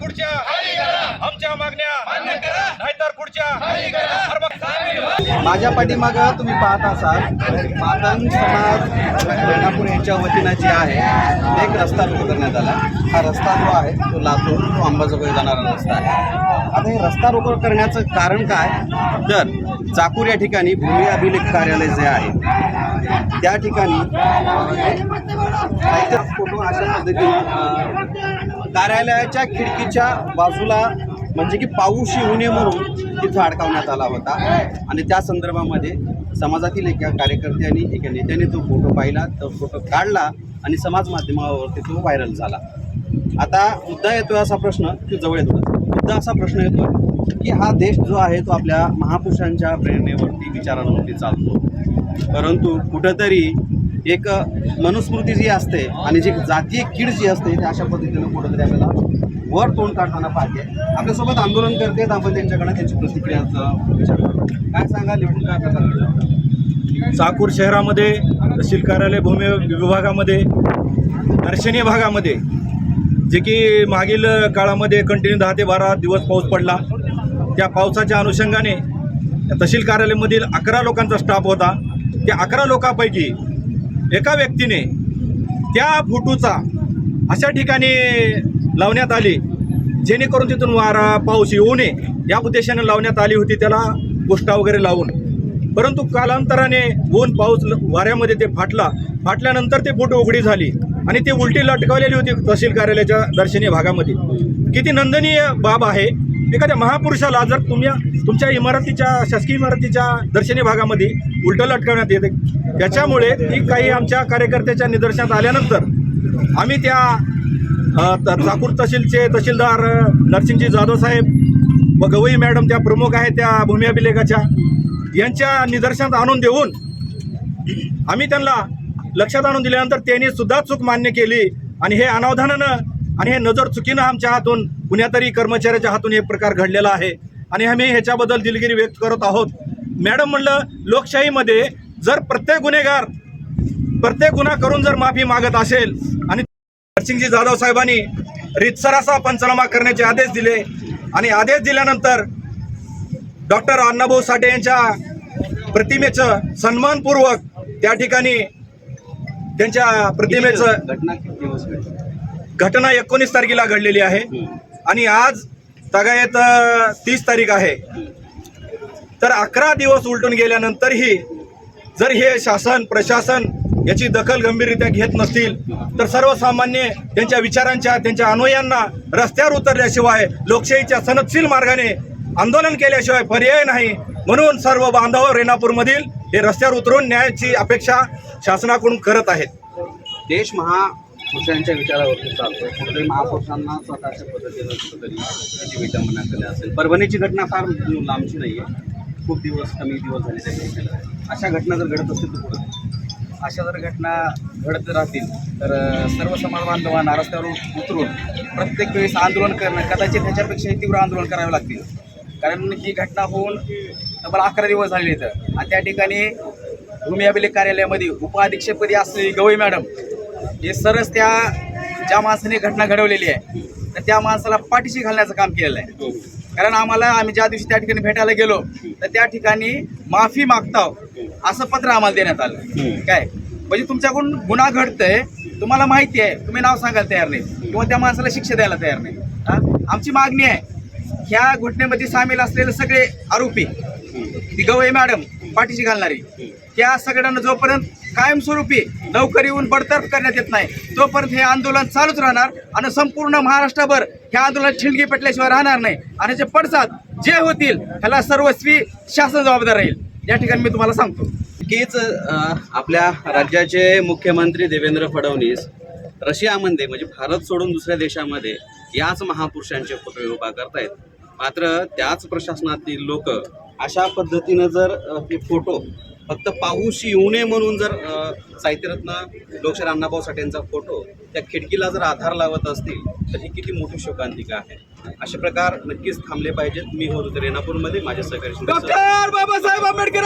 पुढच्या. आमच्या मागण्या. नाहीतर पुढच्या. माझ्या पाठीमागं तुम्ही पाहत असाल मातंग समाज रेणापूर यांच्या वतीनं जे आहे ते एक रस्ता रोको करण्यात आला. हा रस्ता जो आहे तो लातूर तो अंबाजोगाई जाणारा रस्ता आहे. आता हे रस्ता रोको करण्याचं कारण काय? तर चाकूर या ठिकाणी भूमी अभिलेख कार्यालय जे आहे त्या ठिकाणी काहीतरी फोटो अशा पद्धतीने कार्यालयाच्या खिडकीच्या बाजूला म्हणजे की पाऊस येऊ नये म्हणून तिथं अडकावण्यात आला होता. आणि त्या संदर्भामध्ये समाजातील एका कार्यकर्त्यांनी एका नेत्याने तो फोटो पाहिला तो फोटो काढला आणि समाज माध्यमावरती तो व्हायरल झाला. आता मुद्दा येतो असा प्रश्न की जवळ येतो मुद्दा असा प्रश्न येतो की हा देश जो आहे तो आपल्या महापुरुषांच्या प्रेरणेवरती विचारांवरती चालतो. परंतु कुठंतरी एक मनुस्मृती जी असते आणि जी जातीय कीड जी असते ते अशा पद्धतीनं कुठंतरी आपल्याला वर तोंड काढताना पाहिजे आपल्यासोबत आंदोलन करते आपण त्यांच्याकडे त्यांची प्रतिक्रियाचा विचार काय सांगा लिहून काय प्रकार चाकूर शहरामध्ये तहसील कार्यालय भूमी विभागामध्ये दर्शनीय भागामध्ये जे की मागील काळामध्ये कंटिन्यू दहा ते बारा दिवस पाऊस पडला. त्या पावसाच्या अनुषंगाने तहसील कार्यालयामधील अकरा लोकांचा स्टाफ होता. त्या अकरा लोकांपैकी एका व्यक्तीने त्या फोटोचा अशा ठिकाणी लावण्यात आली जेणेकरून तिथून वारा पाऊस येऊ नये या उद्देशाने लावण्यात आली होती त्याला गोष्टा वगैरे लावून. परंतु कालांतराने ऊन पाऊस ल- वाऱ्यामध्ये ते फाटला. फाटल्यानंतर ते फोटो उघडी झाली आणि ती उलटी लटकवलेली होती तहसील कार्यालयाच्या दर्शनीय भागामध्ये. किती नंदनीय बाब आहे एखाद्या महापुरुषाला जर तुम्ही तुमच्या इमारतीच्या शासकीय इमारतीच्या दर्शनीय भागामध्ये उलटं लटकवण्यात येते. त्याच्यामुळे ती काही आमच्या कार्यकर्त्याच्या निदर्शनात आल्यानंतर आम्ही त्या अ, चाकूर तहसीलचे तहसीलदार नरसिंहजी जाधव साहेब व गवई मॅडम त्या प्रमुख आहेत त्या भूमी अभिलेखाच्या यांच्या निदर्शनात आणून देऊन आम्ही त्यांना लक्षात आणून दिल्यानंतर त्यांनी सुद्धा चूक मान्य केली. आणि हे अनावधानानं आणि हे नजर चुकीनं आमच्या हातून कुण्यातरी कर्मचाऱ्याच्या हातून हे प्रकार घडलेला आहे. आणि आम्ही ह्याच्याबद्दल दिलगिरी व्यक्त करत आहोत. मॅडम म्हणलं लोकशाहीमध्ये जर प्रत्येक गुन्हेगार प्रत्येक गुन्हा करून जर माफी मागत असेल आणि नरसिंगजी जाधव साहेबांनी रितसर असा पंचनामा करण्याचे आदेश दिले आणि आदेश दिल्यानंतर डॉक्टर अण्णाभाऊ साठे यांच्या प्रतिमेचं सन्मानपूर्वक त्या ठिकाणी त्यांच्या प्रतिमेचं? घटना एकोणीस तारखेला घडलेली आहे. आणि आज तगायत तीस तारीख आहे. तर अकरा दिवस उलटून गेल्यानंतरही जर हे शासन प्रशासन याची दखल गंभीररित्या घेत नसतील तर सर्वसामान्य त्यांच्या विचारांच्या त्यांच्या अनुयांना रस्त्यावर उतरल्याशिवाय लोकशाहीच्या सनदशील मार्गाने आंदोलन केल्याशिवाय पर्याय नाही. म्हणून सर्व बांधव रेणापूरमधील हे रस्त्यावर उतरून न्यायाची अपेक्षा शासनाकडून करत आहेत. देश महा महापुरुषांच्या विचारावरती चालतो कुठेतरी महापुरुषांना स्वतःच्या पद्धतीनं कुठेतरी त्याची विटंबना केली असेल. परभणीची घटना फार लांबची नाही आहे खूप दिवस कमी दिवस झाले त्या घटनेला. अशा घटना जर घडत असतील तर पुढे अशा जर घटना घडत राहतील तर सर्व समाज बांधवांना रस्त्यावर उतरून प्रत्येक वेळेस आंदोलन करणं कदाचित ह्याच्यापेक्षाही तीव्र आंदोलन करावे लागतील. कारण ही घटना होऊन तब्बल अकरा दिवस झाले तर आणि त्या ठिकाणी भूमी अभिलेख कार्यालयामध्ये उपाधीक्षकपदी असलेली गवई मॅडम हे सरस त्या ज्या माणसाने घटना घडवलेली आहे तर त्या माणसाला पाठीशी घालण्याचं काम केलेलं आहे. कारण आम्हाला आम्ही ज्या दिवशी त्या ठिकाणी भेटायला गेलो तर त्या ठिकाणी माफी मागताव असं पत्र आम्हाला देण्यात आलं. काय? म्हणजे तुमच्याकडून गुन्हा घडतंय तुम्हाला माहिती आहे तुम्ही नाव सांगायला तयार नाही किंवा त्या माणसाला शिक्षा द्यायला तयार नाही. हा? आमची मागणी आहे ह्या घटनेमध्ये सामील असलेले सगळे आरोपी ती गवई मॅडम पाठीशी घालणारी त्या सगळ्यांना जोपर्यंत कायमस्वरूपी लवकर येऊन बडतर्फ करण्यात येत नाही. तोपर्यंत हे आंदोलन चालूच राहणार आणि संपूर्ण महाराष्ट्रभर ह्या आंदोलन ठिणगी पेटल्याशिवाय राहणार नाही. आणि जे पडसाद जे होतील ह्याला सर्वस्वी शासन जबाबदार राहील. या ठिकाणी मी तुम्हाला सांगतो. नक्कीच आपल्या राज्याचे मुख्यमंत्री देवेंद्र फडणवीस रशियामध्ये म्हणजे भारत सोडून दुसऱ्या देशामध्ये याच महापुरुषांचे पुतळे उभा करतायत. मात्र त्याच प्रशासनातील लोक अशा पद्धतीनं जर हे फोटो फक्त पाऊस येऊ नये म्हणून जर साहित्यरत्न लोकशाहीर अण्णाभाऊ साठेंचा फोटो त्या खिडकीला जर आधार लावत असतील तर ही किती मोठी शोकांतिका आहे. असे प्रकार नक्कीच थांबले पाहिजेत. मी होतो रेणापूरमध्ये. माझ्या सहकारी बाबासाहेब आंबेडकर!